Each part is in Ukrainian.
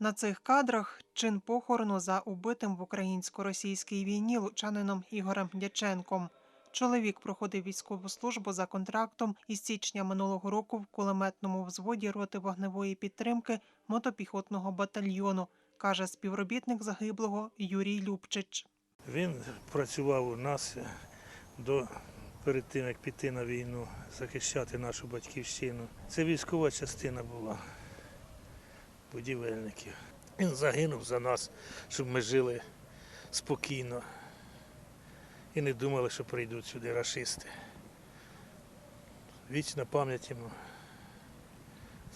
На цих кадрах чин похорону за убитим в українсько-російській війні лучанином Ігорем Дяченком. Чоловік проходив військову службу за контрактом із січня минулого року в кулеметному взводі роти вогневої підтримки мотопіхотного батальйону, каже співробітник загиблого Юрій Любчич. Він працював у нас до перед тим, як піти на війну, захищати нашу батьківщину. Це військова частина була будівельників. Він загинув за нас, щоб ми жили спокійно і не думали, що прийдуть сюди рашисти. Вічна пам'ять йому,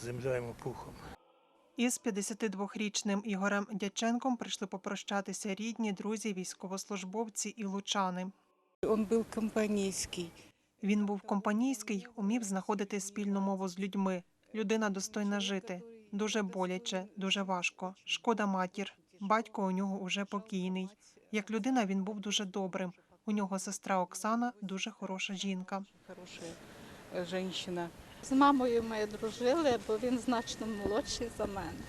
земля йому пухом. Із 52-річним Ігорем Дяченком прийшли попрощатися рідні, друзі, військовослужбовці і лучани. Он был компанейский. Він був компанійський, умів знаходити спільну мову з людьми. Людина достойна жити. Дуже боляче, дуже важко. Шкода матір. Батько у нього уже покійний. Як людина він був дуже добрим. У нього сестра Оксана дуже хороша жінка. Хорошая э, женщина. З мамою ми дружили, бо він значно молодший за мене.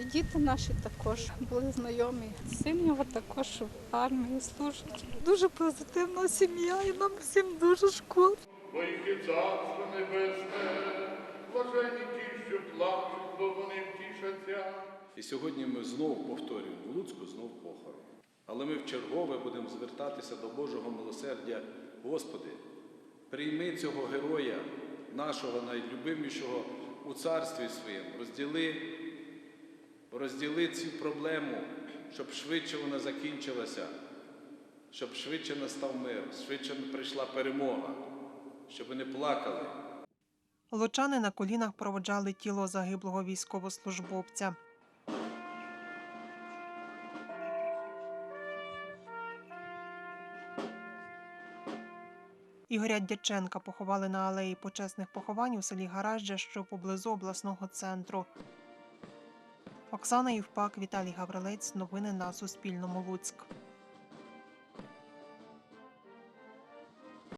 І діти наші також були знайомі. Син його також в армії служить. Дуже позитивна сім'я, і нам всім дуже шкода. Твоїх царство небесне, блажені ті, що бо. І сьогодні ми знову повторюємо в Луцьку знов похорон. Але ми вчергове будемо звертатися до Божого милосердя. Господи, прийми цього героя, нашого найлюбимішого у царстві своєму, розділи, розділи цю проблему, щоб швидше вона закінчилася, щоб швидше настав мир, швидше прийшла перемога, щоб не плакали. Лучани на колінах проводжали тіло загиблого військовослужбовця. Ігоря Дяченка поховали на алеї почесних поховань у селі Гаражджа, що поблизу обласного центру. Оксана Євпак, Віталій Гаврилець. Новини на Суспільному. Луцьк.